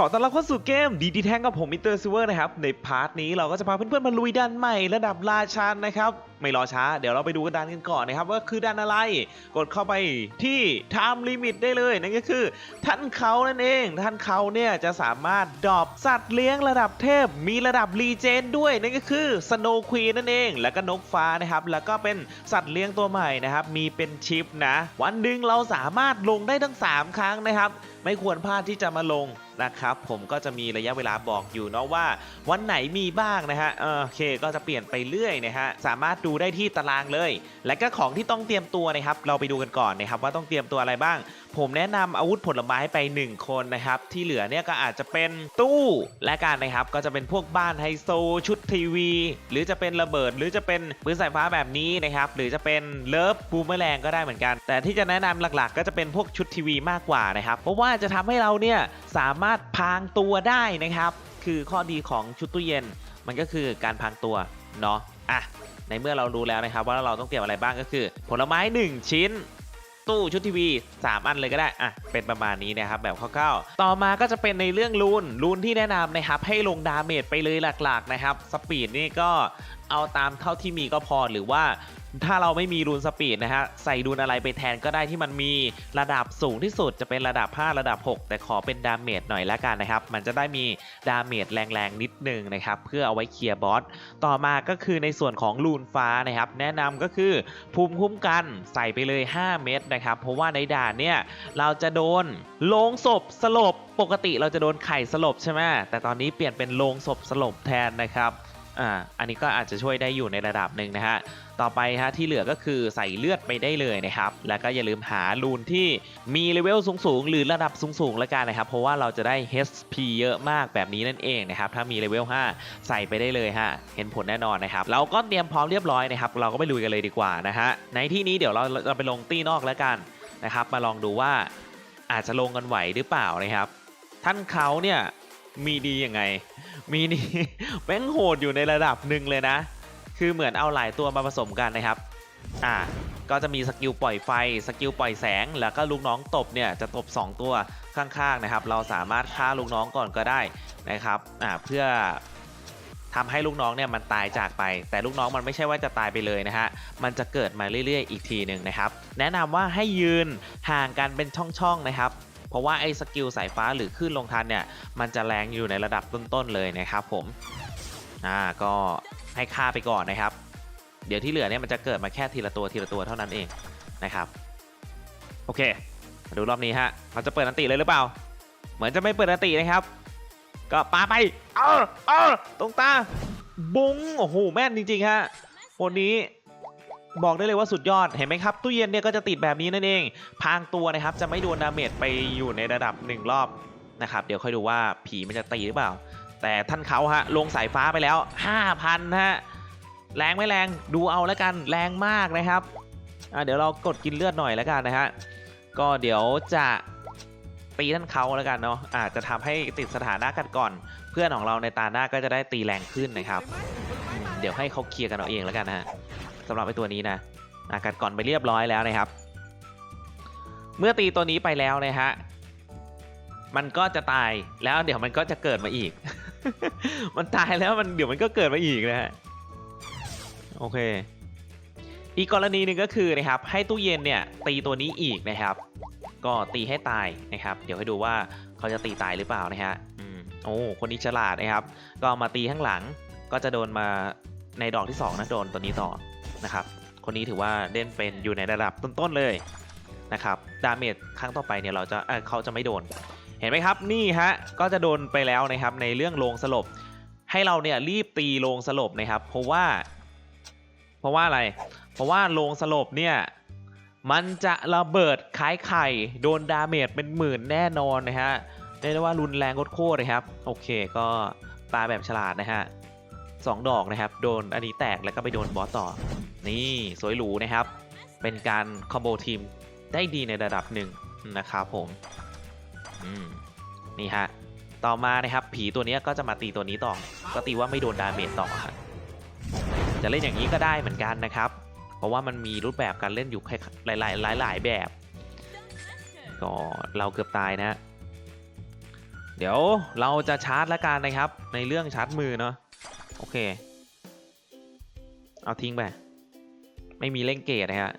ขอต้อนรับเข้าสู่เกมดีดีแทงกับผมมิสเตอร์ซิเวอร์นะครับ ในพาร์ทนี้เราก็จะพาเพื่อนๆมาลุยดันใหม่ระดับราชันนะครับ ไม่รอช้า เดี๋ยวเราไปดูกันดันกันก่อนนะครับ ว่าคือดันอะไร กดเข้าไปที่ time limit ได้เลย นั่นก็คือ ท่านเขานั่นเอง ท่านเขาเนี่ยจะสามารถดรอปสัตว์เลี้ยงระดับเทพ มีระดับรีเจนด้วย นั่นก็คือสโนว์ควีนนั่นเอง แล้วก็นกฟ้านะครับ แล้วก็เป็นสัตว์เลี้ยงตัวใหม่นะครับ มีเป็นชิปนะ วันหนึ่งเราสามารถลงได้ทั้ง 3 ครั้งนะครับไม่ควรพลาดที่จะมาลงนะครับ ผมก็จะมีระยะเวลาบอกอยู่เนาะว่า วันไหนมีบ้างนะฮะโอเคก็จะเปลี่ยนไปเรื่อยนะฮะสามารถดูได้ที่ตารางเลย และก็ของที่ต้องเตรียมตัวนะครับ เราไปดูกันก่อนนะครับว่าต้องเตรียมตัวอะไรบ้าง ผมแนะนำอาวุธผลไม้ไป 1 คนนะครับ ที่เหลือเนี่ยก็อาจจะเป็นตู้และการนะครับก็จะเป็นพวกบ้านไฮโซชุดทีวี หรือจะเป็นระเบิด หรือจะเป็นปืนสายฟ้าแบบนี้นะครับหรือจะเป็นเลิฟบูมเมอแรงก็ได้เหมือนกัน แต่ที่จะแนะนำหลักๆ ก็จะเป็นพวกชุดทีวีมากกว่านะครับเพราะว่าจะทำให้เราเนี่ยสามารถพางตัวได้นะครับ คือข้อดีของชุดตู้เย็นมันก็คือการพางตัวเนาะอะในเมื่อเรารู้แล้วนะครับ ว่าเราต้องเตรียมอะไรบ้างก็คือ ผลไม้ 1 ชิ้น ตู้ชุดทีวี 3 อันเลยก็ได้อะเป็นประมาณนี้นะครับแบบคร่าวๆต่อมาก็จะเป็นในเรื่องรูนรูนที่แนะนำนะครับให้ลงดาเมจไปเลยหลักๆนะครับสปีดนี่ก็เอาตามเท่าที่มีก็พอหรือว่า ถ้าเราไม่มีรูนสปีดนะฮะใส่รูนอะไรไปแทนก็ได้ที่มันมีระดับสูงที่สุดจะเป็นระดับ 5 ระดับ 6 แต่ขอเป็นดาเมจหน่อยละกันนะครับ มันจะได้มีดาเมจแรงๆ นิดนึงนะครับ เพื่อเอาไว้เคลียร์บอสต่อมาก็คือในส่วนของรูนฟ้านะครับ แนะนำก็คือภูมิคุ้มกันใส่ไปเลย 5 เม็ดนะครับ เพราะว่าในด่านเนี่ยเราจะโดนลงศพสลบปกติเราจะโดนไข่สลบใช่ไหมแต่ตอนนี้เปลี่ยนเป็นลงศพสลบแทนนะครับ อ่าอันนี้ก็อาจจะช่วยได้อยู่ในระดับหนึ่งนะฮะต่อไปฮะที่เหลือก็คือใส่เลือดไปได้เลยนะครับ แล้วก็อย่าลืมหารูนที่มีเลเวลสูงๆ หรือระดับสูงๆแล้วกันนะครับ เพราะว่าเราจะได้ HP เยอะมากแบบนี้นั่นเองนะครับ ถ้ามีเลเวล 5 ใส่ไปได้เลยฮะ เห็นผลแน่นอนนะครับ เราก็เตรียมพร้อมเรียบร้อยนะครับ เราก็ไปลุยกันเลยดีกว่านะฮะ ในที่นี้เดี๋ยวเราเราไปลงตี้นอกแล้วกันนะครับ มาลองดูว่าอาจจะลงกันไหวหรือเปล่านะครับ ท่านเขาเนี่ยมีดียังไง มีนี่แม่งโหดอยู่ในระดับหนึ่งเลยนะ คือเหมือนเอาหลายตัวมาผสมกันนะครับ อ่า ก็จะมีสกิลปล่อยไฟ สกิลปล่อยแสง แล้วก็ลูกน้องตบเนี่ยจะตบ 2 ตัวข้างๆนะครับ เราสามารถฆ่าลูกน้องก่อนก็ได้นะครับ อ่า เพื่อทำให้ลูกน้องเนี่ยมันตายจากไป แต่ลูกน้องมันไม่ใช่ว่าจะตายไปเลยนะฮะ มันจะเกิดมาเรื่อยๆ อีกทีหนึ่งนะครับ แนะนำว่าให้ยืนห่างกันเป็นช่องๆนะครับ เพราะว่าไอ้สกิลสายฟ้าหรือคลื่นลงทันเนี่ยมันจะแรงอยู่ในระดับต้นๆเลยนะครับผมอ่าก็ให้ค่าไปก่อนนะครับ เดี๋ยวที่เหลือเนี่ยมันจะเกิดมาแค่ทีละตัวทีละตัวเท่านั้นเองนะครับโอเคมาดูรอบนี้ฮะเขาจะเปิดอันติเลยหรือเปล่า เหมือนจะไม่เปิดอันตินะครับ ก็ปาไปเออเออตรงตาบุ้งโอ้โหแม่นจริงๆฮะคนนี้ บอกได้เลยว่าสุดยอดเห็นไหมครับ ตู้เย็นเนี่ยก็จะติดแบบนี้นั่นเอง พางตัวนะครับจะไม่โดนดาเมจไปอยู่ในระดับหนึ่งรอบนะครับ เดี๋ยวค่อยดูว่าผีมันจะตีหรือเปล่า แต่ท่านเขาฮะลงสายฟ้าไปแล้ว 5,000ฮะแรงไม่แรงดูเอาแล้วกันแรงมากนะครับเดี๋ยวเรากดกินเลือดหน่อยแล้วกันนะฮะก็เดี๋ยวจะตีท่านเขาแล้วกันเนาะอาจจะทำให้ติดสถานะกันก่อน เพื่อนของเราในตาหน้าก็จะได้ตีแรงขึ้นนะครับ เดี๋ยวให้เขาเคลียร์กันเอาเองแล้วกันนะฮะ สำหรับไอตัวนี้นะอะกัดก่อนไปเรียบร้อยแล้วนะครับ เมื่อตีตัวนี้ไปแล้วนะฮะมันก็จะตายแล้วเดี๋ยวมันก็จะเกิดมาอีก มันตายแล้วมันเดี๋ยวมันก็เกิดมาอีกนะฮะโอเค อีกกรณีหนึ่งก็คือนะครับ ให้ตู้เย็นเนี่ยตีตัวนี้อีกนะครับ ก็ตีให้ตายนะครับ เดี๋ยวให้ดูว่าเขาจะตีตายหรือเปล่านะฮะอืมโอ้คนนี้ฉลาดนะครับ ก็เอามาตีข้างหลังก็จะโดนมาในดอกที่สองนะโดนตัวนี้ต่อ นะครับ คนนี้ถือว่าเล่นเป็นอยู่ในระดับต้นๆเลยนะครับ ดาเมจครั้งต่อไปเนี่ยเราจะเเขาจะไม่โดน เห็นไหมครับ นี่ฮะ ก็จะโดนไปแล้วนะครับในเรื่องโลงสลบ ให้เราเนี่ยรีบตีโลงสลบนะครับ เพราะว่า เพราะว่าอะไร เพราะว่าโลงสลบเนี่ยมันจะระเบิดคล้ายไข่ โดนดาเมจเป็นหมื่นแน่นอนนะฮะเรียกได้ว่ารุนแรงโคตรเลยครับ โอเคก็ปาแบบฉลาดนะฮะสองดอกนะครับ โดนอันนี้แตกแล้วก็ไปโดนบอสต่อ นี่สวยหรูนะครับ เป็นการคอมโบทีมได้ดีในระดับหนึ่งนะครับผมนี่ฮะ ต่อมานะครับ ผีตัวนี้ก็จะมาตีตัวนี้ต่อ ก็ตีว่าไม่โดนดาเมจต่อครับจะเล่นอย่างนี้ก็ได้เหมือนกันนะครับ เพราะว่ามันมีรูปแบบการเล่นอยู่หลายหลายหลายหลายแบบ ก็เราเกือบตายนะฮะเดี๋ยวเราจะชาร์จแล้วกันนะครับ ในเรื่องชาร์จมือเนาะ โอเค เอาทิ้งไป ไม่มีเล่งเกตนะฮะ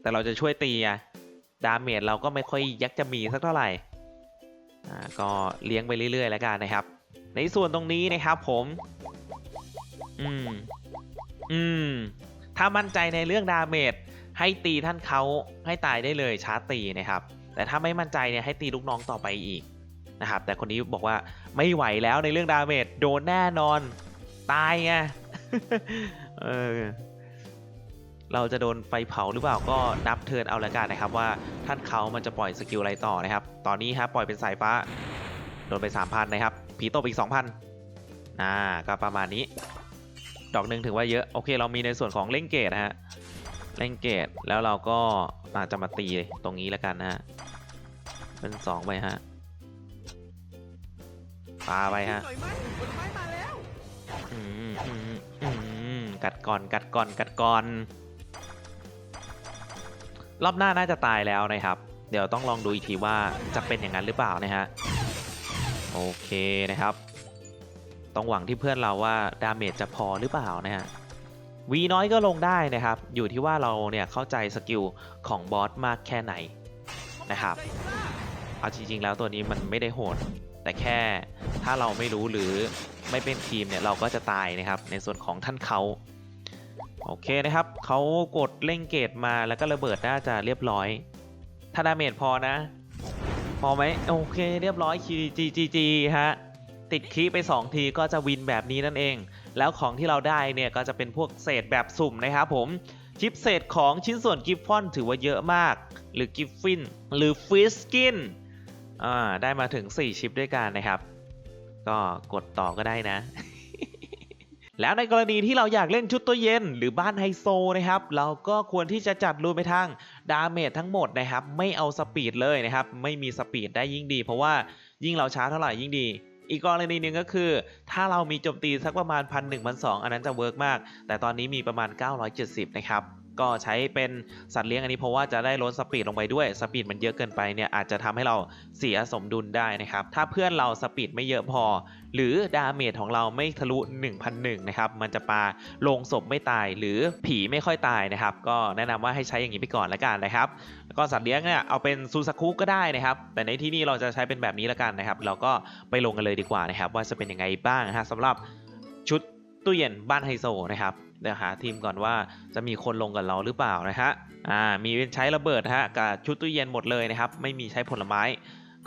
แต่เราจะช่วยตีอะดาเมจเราก็ไม่ค่อยยักจะมีสักเท่าไหร่อ่าก็เลี้ยงไปเรื่อยๆแล้วกันนะครับ ในส่วนตรงนี้นะครับผม อืม อืม ถ้ามั่นใจในเรื่องดาเมจให้ตีท่านเขาให้ตายได้เลยชาร์จตีนะครับ แต่ถ้าไม่มั่นใจเนี่ยให้ตีลูกน้องต่อไปอีกนะครับ แต่คนนี้บอกว่าไม่ไหวแล้วในเรื่องดาเมจโดนแน่นอน ตายไง เออ เราจะโดนไฟเผาหรือเปล่าก็นับเทินเอาละกันนะครับว่าท่านเขามันจะปล่อยสกิลอะไรต่อนะครับ ตอนนี้ฮะปล่อยเป็นสายฟ้า โดนไป 3,000 นะครับ ผีตบอีก 2,000อ่าก็ประมาณนี้ ดอกหนึ่งถือว่าเยอะ โอเค เรามีในส่วนของเล่งเกตนะฮะเล่งเกตแล้วเราก็อาจจะมาตีตรงนี้แล้วกันนะฮะเป็นสองไปฮะปาไปฮะหน่อยไหมผลไม้มาแล้วอืมอืมอืมกัดก่อนกัดก่อนกัดก่อน รอบหน้าน่าจะตายแล้วนะครับ เดี๋ยวต้องลองดูอีกทีว่าจะเป็นอย่างนั้นหรือเปล่านะฮะ โอเคนะครับ ต้องหวังที่เพื่อนเราว่าดาเมจจะพอหรือเปล่านะฮะ วีน้อยก็ลงได้นะครับ อยู่ที่ว่าเราเนี่ยเข้าใจสกิลของบอสมากแค่ไหนนะครับ เอาจริงๆแล้วตัวนี้มันไม่ได้โหด แต่แค่ถ้าเราไม่รู้หรือไม่เป็นทีมเนี่ยเราก็จะตายนะครับ ในส่วนของท่านเขา โอเคนะครับเขากดเร่งเกตมาแล้วก็ระเบิดน่าจะเรียบร้อยถ้าดาเมจพอนะ พอไหมโอเคเรียบร้อยคีจีจีจีฮะติดคีไป 2 ทีก็จะวินแบบนี้นั่นเอง แล้วของที่เราได้เนี่ยก็จะเป็นพวกเศษแบบสุ่มนะครับผมชิปเศษของชิ้นส่วนกิฟฟอนถือว่าเยอะมาก หรือกิฟฟินหรือฟิสกินอ่าได้มาถึง 4 ชิปด้วยกันนะครับ ก็กดต่อก็ได้นะ แล้วในกรณีที่เราอยากเล่นชุดตัวเย็นหรือบ้านไฮโซนะครับ เราก็ควรที่จะจัดรูนไปทางดาเมจทั้งหมดนะครับ ไม่เอาสปีดเลยนะครับ ไม่มีสปีดได้ยิ่งดี เพราะว่ายิ่งเราช้าเท่าไหร่ยิ่งดี อีกกรณีหนึ่งก็คือ ถ้าเรามีโจมตีสักประมาณพันหนึ่งพันสองอันนั้นจะเวิร์กมาก แต่ตอนนี้มีประมาณ 970 นะครับ ก็ใช้เป็นสัตว์เลี้ยงอันนี้เพราะว่าจะได้ลดสปีดลงไปด้วยสปีดมันเยอะเกินไปเนี่ยอาจจะทำให้เราเสียสมดุลได้นะครับ ถ้าเพื่อนเราสปีดไม่เยอะพอ หรือดาเมจของเราไม่ทะลุ 1,001นะครับมันจะปาลงศพไม่ตายหรือผีไม่ค่อยตายนะครับ ก็แนะนำว่าให้ใช้อย่างนี้ไปก่อนละกันนะครับแล้วก็สัตว์เลี้ยงเนี่ยเอาเป็นซูซาคุก็ได้นะครับ แต่ในที่นี้เราจะใช้เป็นแบบนี้ละกันนะครับ เราก็ไปลงกันเลยดีกว่านะครับ ว่าจะเป็นยังไงบ้างนะฮะสำหรับชุดตู้เย็นบ้านไฮโซนะครับ เดี๋ยวหาทีมก่อนว่าจะมีคนลงกับเราหรือเปล่านะฮะอ่ามีเป็นใช้ระเบิดนะฮะกับชุดตู้เย็นหมดเลยนะครับ ไม่มีใช้ผลไม้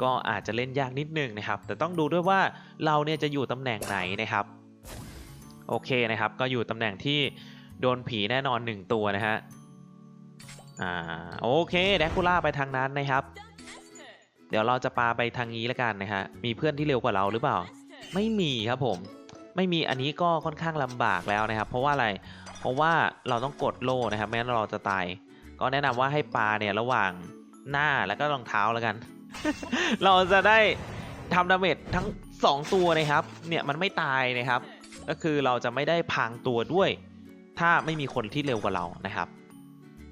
ก็อาจจะเล่นยากนิดนึงนะครับ แต่ต้องดูด้วยว่าเราเนี่ยจะอยู่ตำแหน่งไหนนะครับ โอเคนะครับ ก็อยู่ตำแหน่งที่โดนผีแน่นอน 1 ตัวนะฮะอ่าโอเคแดกคูล่าไปทางนั้นนะครับ เดี๋ยวเราจะปาไปทางนี้แล้วกันนะฮะมีเพื่อนที่เร็วกว่าเราหรือเปล่า ไม่มีครับผม ไม่มีอันนี้ก็ค่อนข้างลำบากแล้วนะครับ เพราะว่าอะไร เพราะว่าเราต้องกดโล่นะครับไม่งั้นเราจะตาย ก็แนะนำว่าให้ปลาเนี่ยระหว่างหน้าแล้วก็รองเท้าแล้วกัน เราจะได้ทำดาเมจทั้ง 2 ตัวนะครับ เนี่ยมันไม่ตายนะครับ ก็คือเราจะไม่ได้พังตัวด้วย ถ้าไม่มีคนที่เร็วกว่าเรานะครับ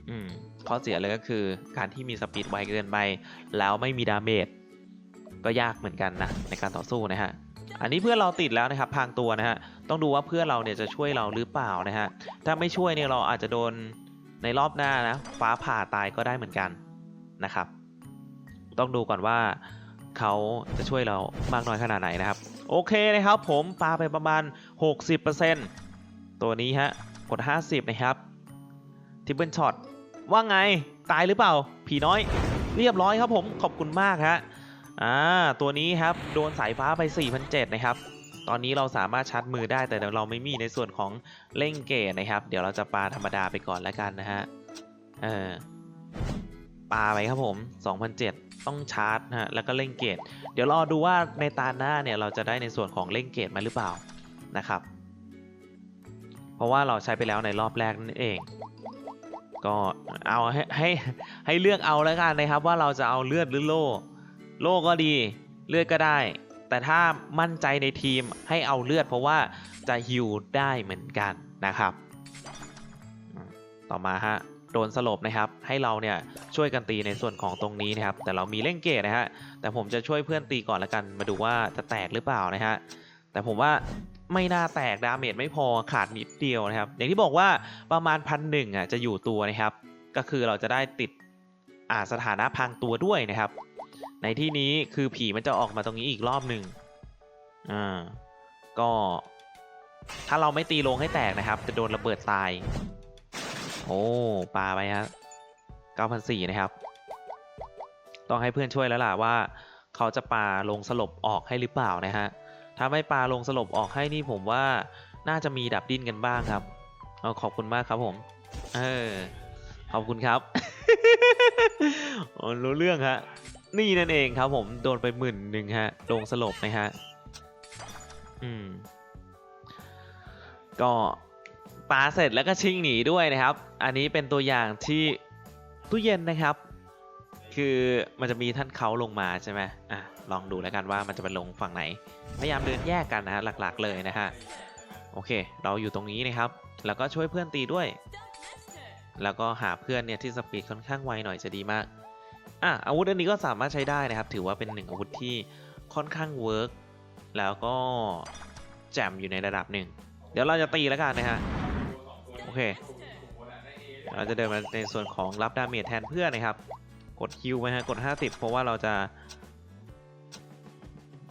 อืมข้อเสียเลยก็คือการที่มีสปีดไวเกินไปแล้วไม่มีดาเมจก็ยากเหมือนกันนะในการต่อสู้นะฮะ อันนี้เพื่อนเราติดแล้วนะครับพางตัวนะฮะต้องดูว่าเพื่อนเราเนี่ยจะช่วยเราหรือเปล่านะฮะถ้าไม่ช่วยเนี่ยเราอาจจะโดนในรอบหน้านะฟ้าผ่าตายก็ได้เหมือนกันนะครับ ต้องดูก่อนว่าเขาจะช่วยเรามากน้อยขนาดไหนนะครับ โอเคนะครับผมปาไปประมาณ 60%ตัวนี้ฮะกด 50 นะครับทิปเปิลช็อตว่าไงตายหรือเปล่า ผีน้อย เรียบร้อยครับผมขอบคุณมากฮะ อ่าตัวนี้ครับโดนสายฟ้าไป 4,700 นะครับ ตอนนี้เราสามารถชัดมือได้แต่เดี๋ยวเราไม่มีในส่วนของเล่งเกตนะครับ เดี๋ยวเราจะปาธรรมดาไปก่อนแล้วกันนะฮะเออปาไปครับผม 2,007ต้องชาร์จนะฮะแล้วก็เล่งเกต เดี๋ยวรอดูว่าในตาหน้าเนี่ยเราจะได้ในส่วนของเล่งเกตมาหรือเปล่านะครับ เพราะว่าเราใช้ไปแล้วในรอบแรกนั่นเองก็เอาให้ให้ให้เลือกเอาแล้วกันนะครับว่าเราจะเอาเลือดหรือโล่ โล่ก็ดีเลือดก็ได้ แต่ถ้ามั่นใจในทีมให้เอาเลือดเพราะว่าจะฮิวได้เหมือนกันนะครับ ต่อมาฮะโดนสลบนะครับ ให้เราเนี่ยช่วยกันตีในส่วนของตรงนี้นะครับ แต่เรามีเล่งเกตนะฮะแต่ผมจะช่วยเพื่อนตีก่อนละกันมาดูว่าจะแตกหรือเปล่านะฮะแต่ผมว่าไม่น่าแตกดาเมจไม่พอขาดนิดเดียวนะครับ อย่างที่บอกว่าประมาณพันหนึ่งอะจะอยู่ตัวนะครับ ก็คือเราจะได้ติดอ่าสถานะพรางตัวด้วยนะครับ ในที่นี้คือผีมันจะออกมาตรงนี้อีกรอบหนึ่งอ่าก็ถ้าเราไม่ตีลงให้แตกนะครับ จะโดนระเบิดตาย โอ้ปาไปฮะ9,400นะครับ ต้องให้เพื่อนช่วยแล้วล่ะว่า เขาจะปาลงสลบออกให้หรือเปล่านะฮะ ถ้าไม่ปาลงสลบออกให้นี่ผมว่าน่าจะมีดับดิ้นกันบ้างครับเอาขอบคุณมากครับผม เออ ขอบคุณครับรู้เรื่องฮะ นี่นั่นเองครับผมโดนไปหมื่นหนึ่งฮะลงสลบนะฮะอืมก็ปาเสร็จแล้วก็ชิงหนีด้วยนะครับ อันนี้เป็นตัวอย่างที่ตู้เย็นนะครับ คือมันจะมีท่านเขาลงมาใช่ไหมอะลองดูแล้วกันว่ามันจะไปลงฝั่งไหน พยายามเดินแยกกันนะฮะหลักๆเลยนะฮะโอเค เราอยู่ตรงนี้นะครับ แล้วก็ช่วยเพื่อนตีด้วย แล้วก็หาเพื่อนเนี่ยที่สปีดค่อนข้างไวหน่อยจะดีมาก อะอาวุธอันนี้ก็สามารถใช้ได้นะครับ ถือว่าเป็นหนึ่งอาวุธที่ค่อนข้างเวิร์กแล้วก็แจ่มอยู่ในระดับหนึ่ง เดี๋ยวเราจะตีแล้วกันนะฮะ โอเค เราจะเดินมาในส่วนของรับดาเมจแทนเพื่อนนะครับ กดคิวไหมฮะ กด 50 เพราะว่าเราจะ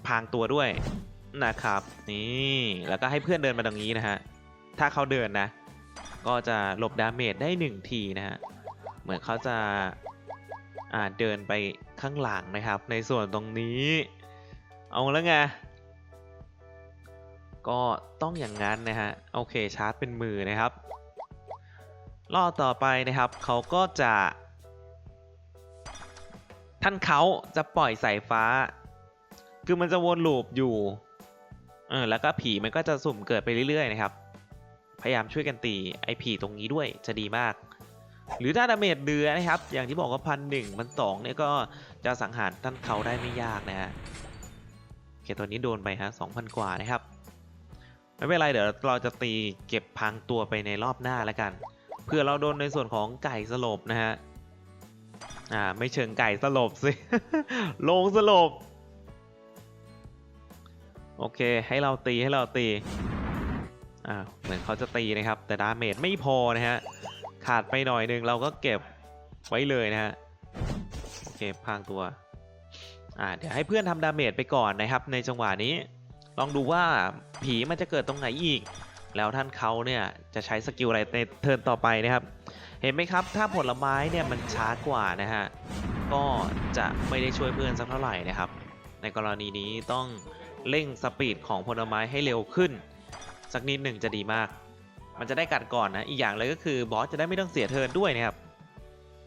พางตัวด้วยนะครับ นี่ แล้วก็ให้เพื่อนเดินมาตรงนี้นะฮะ ถ้าเขาเดินนะ ก็จะหลบดาเมจได้ 1 ทีนะฮะ เหมือนเขาจะ เดินไปข้างหลังนะครับ ในส่วนตรงนี้ เอาแล้วไง ก็ต้องอย่างนั้นนะฮะ โอเคชาร์จเป็นมือนะครับ รอบต่อไปนะครับเขาก็จะ ท่านเขาจะปล่อยสายฟ้า คือมันจะวนลูปอยู่เออแล้วก็ผีมันก็จะสุ่มเกิดไปเรื่อยๆนะครับ พยายามช่วยกันตีไอ้ผีตรงนี้ด้วยจะดีมาก หรือถ้าดาเมจเดือนะครับ อย่างที่บอกว่าพันหนึ่งพันสองเนี่ยก็จะสังหารท่านเขาได้ไม่ยากนะฮะโอเคตัวนี้โดนไปฮะสองพันกว่านะครับ ไม่เป็นไรเดี๋ยวเราจะตีเก็บพังตัวไปในรอบหน้าแล้วกันเพื่อเราโดนในส่วนของไก่สลบนะฮะอ่าไม่เชิงไก่สลบสิลงสลบโอเคให้เราตีให้เราตีอ่าเหมือนเขาจะตีนะครับ แต่ดาเมจไม่พอนะฮะ ขาดไปหน่อยหนึ่งเราก็เก็บไว้เลยนะฮะโอเคพางตัวอ่าเดี๋ยวให้เพื่อนทำดาเมจไปก่อนนะครับ ในจังหวะนี้ ลองดูว่าผีมันจะเกิดตรงไหนอีก แล้วท่านเขาเนี่ยจะใช้สกิลอะไรในเทิร์นต่อไปนะครับ เห็นไหมครับถ้าผลไม้เนี่ยมันช้ากว่านะฮะก็จะไม่ได้ช่วยเพื่อนสักเท่าไหร่นะครับ ในกรณีนี้ต้องเร่งสปีดของผลไม้ให้เร็วขึ้น สักนิดหนึ่งจะดีมาก มันจะได้กัดก่อนนะ อีกอย่างเลยก็คือบอสจะได้ไม่ต้องเสียเทิร์นด้วยนะครับ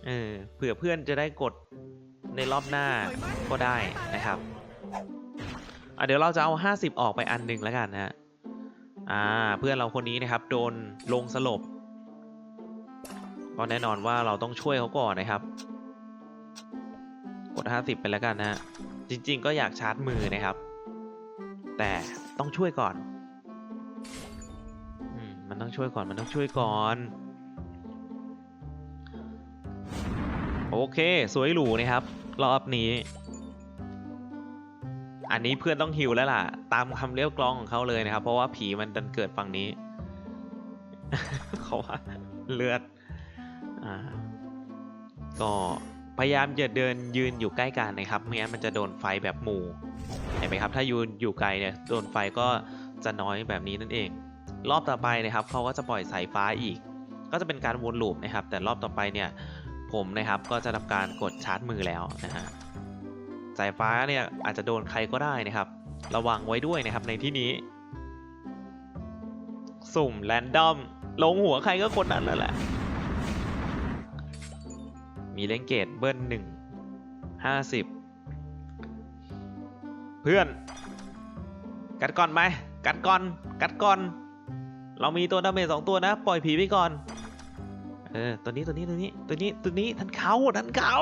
เออ เผื่อเพื่อนจะได้กดในรอบหน้าก็ได้นะครับอะเดี๋ยวเราจะเอา 50 ออกไปอันหนึ่งแล้วกันนะฮะ อ่า เพื่อนเราคนนี้นะครับ โดนลงสลบ ก็แน่นอนว่าเราต้องช่วยเขาก่อนนะครับ กด 50 ไปแล้วกันนะฮะ จริง ๆ ก็อยากชาร์จมือนะครับ แต่ต้องช่วยก่อนอืมมัน ต้องช่วยก่อนมันต้องช่วยก่อนโอเค สวยหรูนะครับ รอบนี้ อันนี้เพื่อนต้องฮิวแล้วล่ะ ตามคำเรียกกร้องของเขาเลยนะครับ เพราะว่าผีมันดันเกิดฝั่งนี้ เขาว่าเลือดอ่าก็พยายามอย่าเดินยืนอยู่ใกล้กันนะครับไม่งั้นมันจะโดนไฟแบบหมู่เห็นไหมครับ ถ้ายืนอยู่ไกลเนี่ยโดนไฟก็จะน้อยแบบนี้นั่นเอง รอบต่อไปนะครับเขาก็จะปล่อยสายฟ้าอีก ก็จะเป็นการวนลูปนะครับ แต่รอบต่อไปเนี่ยผมนะครับก็จะทำการกดชาร์จมือแล้วนะฮะสายฟ้าเนี่ยอาจจะโดนใครก็ได้นะครับ ระวังไว้ด้วยนะครับในที่นี้ สุ่มแรนดอมลงหัวใครก็คนนั้นนั่นแหละ มีเล่นเกตเบิ้ลหนึ่งห้าสิบเพื่อน กัดก่อนไหมกัดก่อน กัดก่อน เรามีตัวดาเมจสองตัวนะ ปล่อยผีไปก่อน เออ ตัวนี้ตัวนี้ตัวนี้ตัวนี้ตัวนี้ทันเขาทันเขา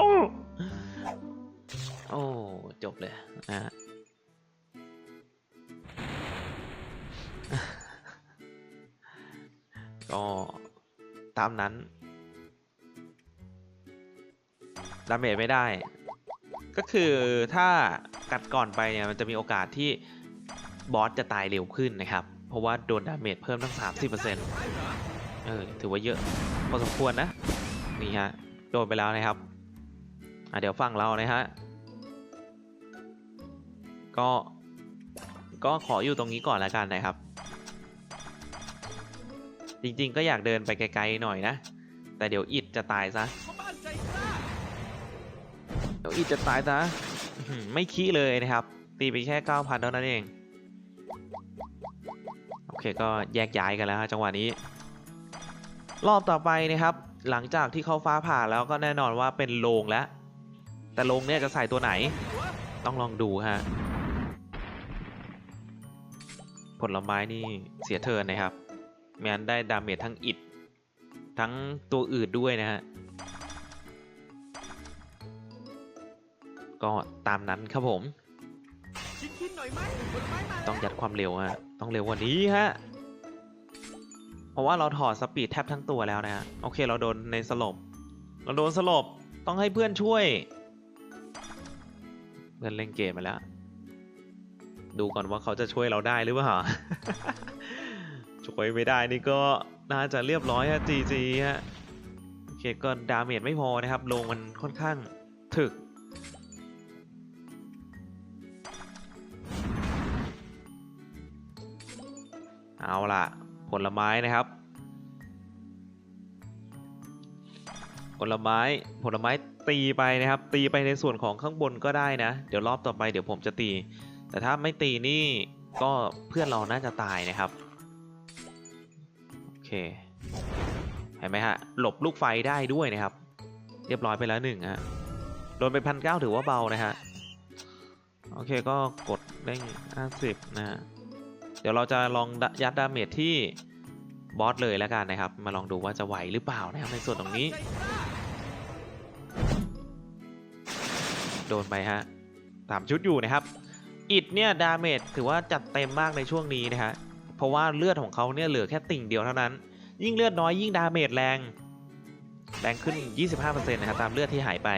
โอ้จบเลยนะฮะก็ตามนั้นดาเมจไม่ได้ ก็คือถ้ากัดก่อนไปเนี่ยมันจะมีโอกาสที่บอสจะตายเร็วขึ้นนะครับ เพราะว่าโดนดาเมจเพิ่มตั้ง 30%เออถือว่าเยอะพอสมควรนะ นี่ฮะ โดนไปแล้วนะครับอะเดี๋ยวฟังเรานะฮะ ก็ก็ขออยู่ตรงนี้ก่อนแล้วกันนะครับ จริงๆก็อยากเดินไปไกลๆหน่อยนะ แต่เดี๋ยวอิดจะตายซะเดี๋ยวอิดจะตายซะไม่ขี้เลยนะครับ ตีไปแค่ 9,000 เท่านั้นเอง เคก็แยกย้ายกันแล้วฮะจังหวะนี้ รอบต่อไปนะครับ หลังจากที่เขาฟ้าผ่าแล้วก็แน่นอนว่าเป็นโลงแล้ว แต่โลงเนี่ยจะใส่ตัวไหน ต้องลองดูฮะผลไม้นี่เสียเทินนะครับแมนได้ดาเมจทั้งอิดทั้งตัวอื่นด้วยนะฮะ ก็ตามนั้นครับผม ต้องยัดความเร็วฮะ ต้องเร็วกว่านี้ฮะ เพราะว่าเราถอดสปีดแทบทั้งตัวแล้วนะฮะ โอเคเราโดนในสลบ เราโดนสลบ ต้องให้เพื่อนช่วย เพื่อนเล่นเกมไปแล้ว ดูก่อนว่าเขาจะช่วยเราได้หรือเปล่า ช่วยไม่ได้นี่ก็น่าจะเรียบร้อยฮะ GG ฮะ โอเคก็ดาเมจไม่พอนะครับ ลงมันค่อนข้างถึก เอาล่ะ ผลไม้นะครับ ผลไม้ผลไม้ตีไปนะครับ ตีไปในส่วนของข้างบนก็ได้นะ เดี๋ยวรอบต่อไปเดี๋ยวผมจะตี แต่ถ้าไม่ตีนี่ก็เพื่อนเราน่าจะตายนะครับ โอเค เห็นไหมฮะ หลบลูกไฟได้ด้วยนะครับ เรียบร้อยไปแล้วหนึ่งฮะ โดนไปพันเก้าถือว่าเบานะฮะ โอเคก็กดเร่ง50นะฮะ เดี๋ยวเราจะลองยัดดาเมจที่บอสเลยแล้วกันนะครับ มาลองดูว่าจะไหวหรือเปล่านะครับในส่วนตรงนี้ โดนไปฮะตามชุดอยู่นะครับ อิดเนี่ยดาเมจถือว่าจัดเต็มมากในช่วงนี้นะฮะ เพราะว่าเลือดของเขาเนี่ยเหลือแค่ติ่งเดียวเท่านั้น ยิ่งเลือดน้อยยิ่งดาเมจแรง แรงขึ้น 25%นะครับตามเลือดที่หายไป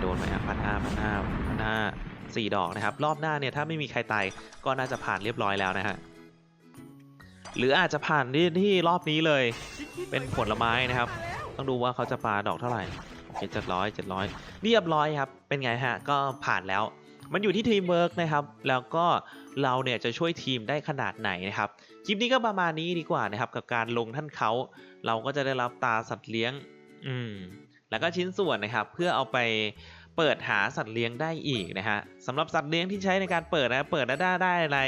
โดนไปอะพันห้าพันห้าพันห้า สี่ดอกนะครับ รอบหน้าเนี่ยถ้าไม่มีใครตายก็น่าจะผ่านเรียบร้อยแล้วนะฮะหรืออาจจะผ่านที่ที่รอบนี้เลย เป็นผลไม้นะครับ ต้องดูว่าเขาจะปาดอกเท่าไหร่โอเคเจ็ดร้อยเจ็ดร้อยเรียบร้อยครับเป็นไงฮะก็ผ่านแล้ว มันอยู่ที่ทีมเวิร์กนะครับ แล้วก็เราเนี่ยจะช่วยทีมได้ขนาดไหนนะครับคลิปนี้ก็ประมาณนี้ดีกว่านะครับ กับการลงท่านเขา เราก็จะได้รับตาสัตว์เลี้ยง อืมแล้วก็ชิ้นส่วนนะครับเพื่อเอาไป เปิดหาสัตว์เลี้ยงได้อีกนะฮะสำหรับสัตว์เลี้ยงที่ใช้ในการเปิดนะเปิดแล้วได้ได้อะไร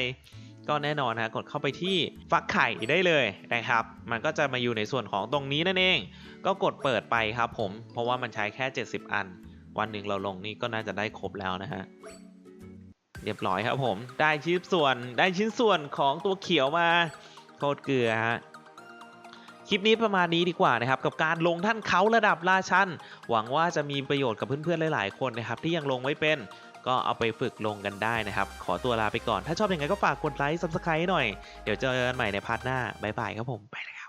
ก็แน่นอนนะกดเข้าไปที่ฟักไข่ได้เลยนะครับ มันก็จะมาอยู่ในส่วนของตรงนี้นั่นเอง ก็กดเปิดไปครับผม เพราะว่ามันใช้แค่ 70 อัน วันหนึ่งเราลงนี่ก็น่าจะได้ครบแล้วนะฮะเรียบร้อยครับผม ได้ชิ้นส่วนได้ชิ้นส่วนของตัวเขียวมาโทษเกลือฮะ คลิปนี้ประมาณนี้ดีกว่านะครับกับการลงท่านเขาระดับราชัน หวังว่าจะมีประโยชน์กับเพื่อนๆหลาย ๆ คนนะครับที่ยังลงไม่เป็นก็เอาไปฝึกลงกันได้นะครับ ขอตัวลาไปก่อน ถ้าชอบยังไงก็ฝากกดไลค์ซับสไครต์หน่อย เดี๋ยวเจอกันใหม่ในพาร์ทหน้า บ๊ายบายครับผม ไปเลย